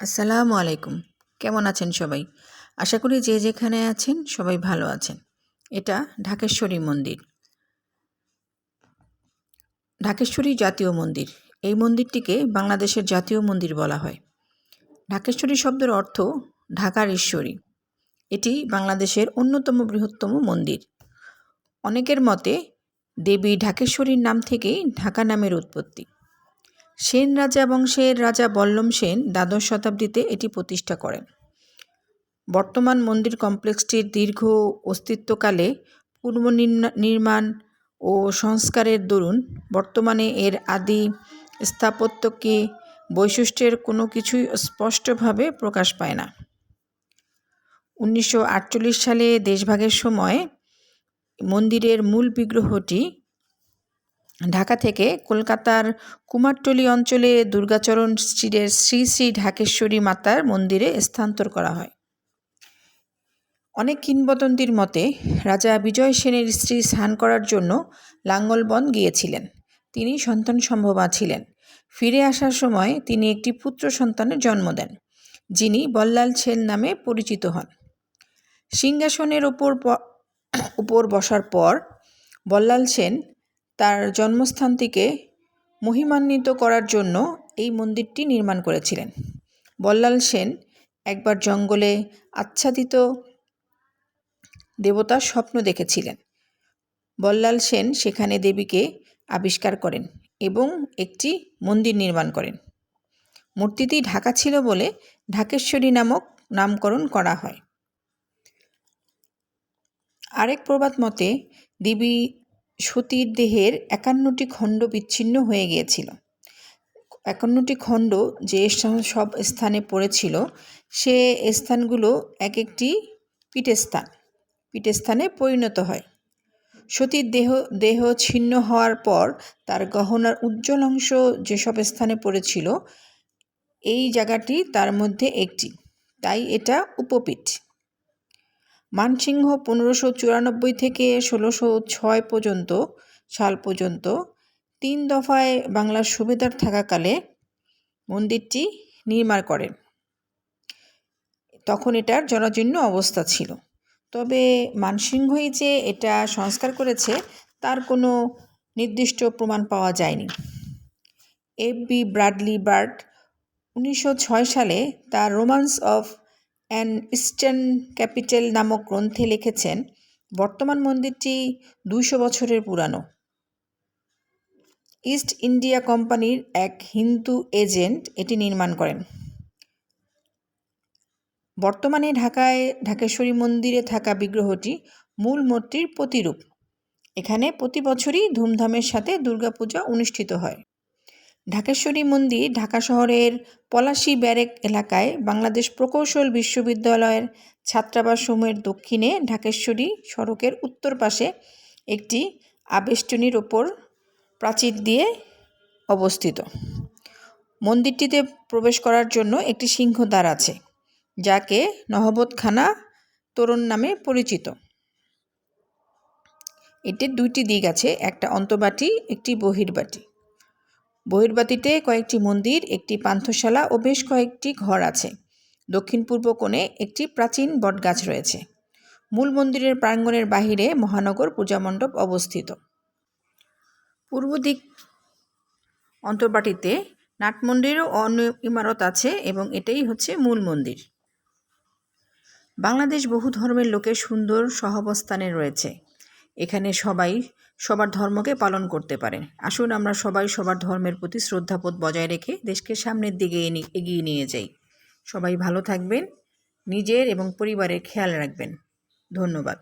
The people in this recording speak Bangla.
আসসালামু আলাইকুম। কেমন আছেন সবাই? আশা করি যে যেখানে আছেন সবাই ভালো আছেন। এটা ঢাকেশ্বরী মন্দির। ঢাকেশ্বরী জাতীয় মন্দির। এই মন্দিরটিকে বাংলাদেশের জাতীয় মন্দির বলা হয়। ঢাকেশ্বরী শব্দের অর্থ ঢাকার ঈশ্বরী। এটি বাংলাদেশের অন্যতম বৃহত্তম মন্দির। অনেকের মতে দেবী ঢাকেশ্বরীর নাম থেকেই ঢাকা নামের উৎপত্তি। সেন রাজা বংশের রাজা বল্লম সেন দ্বাদশ শতাব্দীতে এটি প্রতিষ্ঠা করেন। বর্তমান মন্দির কমপ্লেক্সটির দীর্ঘ অস্তিত্বকালে পূর্ব নির্মাণ ও সংস্কারের দরুন বর্তমানে এর আদি স্থাপত্যকে বৈশিষ্ট্যের কোনো কিছুই স্পষ্টভাবে প্রকাশ পায় না। উনিশশো আটচল্লিশ সালে দেশভাগের সময় মন্দিরের মূল বিগ্রহটি ঢাকা থেকে কলকাতার কুমারটলি অঞ্চলে দুর্গাচরণ স্ট্রিটের শ্রী শ্রী ঢাকেশ্বরী মাতার মন্দিরে স্থানান্তর করা হয়। অনেক কিংবদন্তির মতে, রাজা বিজয় সেনের স্ত্রী স্নান করার জন্য লাঙ্গলবন গিয়েছিলেন। তিনি সন্তান সম্ভবা ছিলেন। ফিরে আসার সময় তিনি একটি পুত্র সন্তানের জন্ম দেন, যিনি বল্লাল সেন নামে পরিচিত হন। সিংহাসনের ওপর উপর বসার পর বল্লাল সেন তার জন্মস্থানটিকে মহিমান্বিত করার জন্য এই মন্দিরটি নির্মাণ করেছিলেন। বল্লাল সেন একবার জঙ্গলে আচ্ছাদিত দেবতার স্বপ্ন দেখেছিলেন। বল্লাল সেন সেখানে দেবীকে আবিষ্কার করেন এবং একটি মন্দির নির্মাণ করেন। মূর্তিটি ঢাকা ছিল বলে ঢাকেশ্বরী নামক নামকরণ করা হয়। আরেক প্রবাদ মতে, দেবী সতীর দেহের একান্নটি খণ্ড বিচ্ছিন্ন হয়ে গিয়েছিল। একান্নটি খণ্ড যে সব স্থানে পড়েছিল, সে স্থানগুলো এক একটি পীঠস্থান। পীঠস্থানে পরিণত হয়। সতীর দেহ দেহ ছিন্ন হওয়ার পর তার গহনার উজ্জ্বল অংশ যেসব স্থানে পড়েছিল, এই জায়গাটি তার মধ্যে একটি। তাই এটা উপপীঠ। মানসিংহ পনেরোশো চুরানব্বই থেকে ষোলোশো ছয় পর্যন্ত, সাল পর্যন্ত। তিন দফায় বাংলার সুবেদার থাকাকালে মন্দিরটি নির্মাণ করেন। তখন এটার জরাজীর্ণ অবস্থা ছিল। তবে মানসিংহই যে এটা সংস্কার করেছে, তার কোনো নির্দিষ্ট প্রমাণ পাওয়া যায়নি। এফ বি ব্রাডলি বার্ড উনিশশো সালে তার romance of an eastern capital নামক গ্রন্থে লিখেছেন, বর্তমান মন্দিরটি দুইশো বছরের পুরানো। ইস্ট ইন্ডিয়া কোম্পানির এক হিন্দু এজেন্ট এটি নির্মাণ করেন। বর্তমানে ঢাকায়, ঢাকেশ্বরী মন্দিরে থাকা বিগ্রহটি মূল মূর্তির প্রতিরূপ। এখানে প্রতি বছরই ধুমধামের সাথে দুর্গাপূজা অনুষ্ঠিত হয়। ঢাকেশ্বরী মন্দির ঢাকা শহরের পলাশী ব্যারেক এলাকায় বাংলাদেশ প্রকৌশল বিশ্ববিদ্যালয়ের ছাত্রাবাস ছাত্রাবাসসমূহের দক্ষিণে ঢাকেশ্বরী সড়কের উত্তর পাশে একটি আবেষ্টনীর ওপর প্রাচীর দিয়ে অবস্থিত। মন্দিরটিতে প্রবেশ করার জন্য একটি সিংহদ্বার আছে, যাকে নহবতখানা তোরণ নামে পরিচিত। এটির দুইটি দিক আছে, একটা অন্তবাটি, একটি বহির্বাটি। বহির্বাতিতে কয়েকটি মন্দির, একটি পান্থশালা ও বেশ কয়েকটি ঘর আছে। দক্ষিণ পূর্ব কোণে একটি প্রাচীন বটগাছ রয়েছে। মূল মন্দিরের প্রাঙ্গণের বাহিরে মহানগর পূজা মণ্ডপ অবস্থিত। পূর্ব দিক অন্তর্বাটিতে নাট মন্দিরও অন্য ইমারত আছে এবং এটাই হচ্ছে মূল মন্দির। বাংলাদেশ বহু ধর্মের লোকের সুন্দর সহাবস্থানে রয়েছে। এখানে সবাই সবার ধর্মকে পালন করতে পারে। আসুন আমরা সবাই সবার ধর্মের প্রতি শ্রদ্ধাবোধ বজায় রেখে দেশকে সামনের দিকে এগিয়ে নিয়ে যাই। সবাই ভালো থাকবেন, নিজের এবং পরিবারের খেয়াল রাখবেন। ধন্যবাদ।